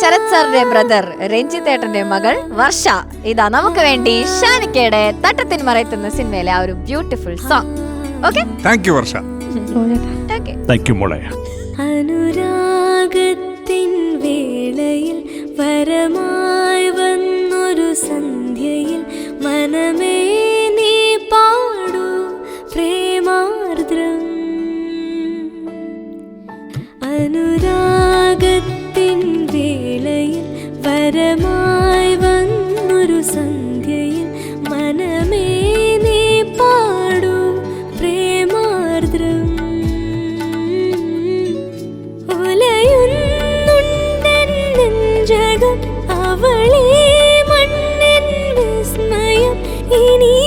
ശരത് സാറിന്റെ ബ്രദർ രഞ്ജിത്ത് ഏട്ടന്റെ മകൾ വർഷ. ഇതാ നമുക്ക് വേണ്ടി ഷാനിക്കയുടെ തട്ടത്തിൻ മറയത്തുന്ന സിനിമയിലെ ആ ഒരു beautiful song okay thank you Varsha. Okay thank you മോളെ. അനുരാഗത്തിൻ വേളയിൽ വരമായി വന്നൊരു സന്ധ്യയിൽ മനമേ നീ പാടൂ പ്രേമാർദ്രം. അനുരാഗത്തിൻ 你你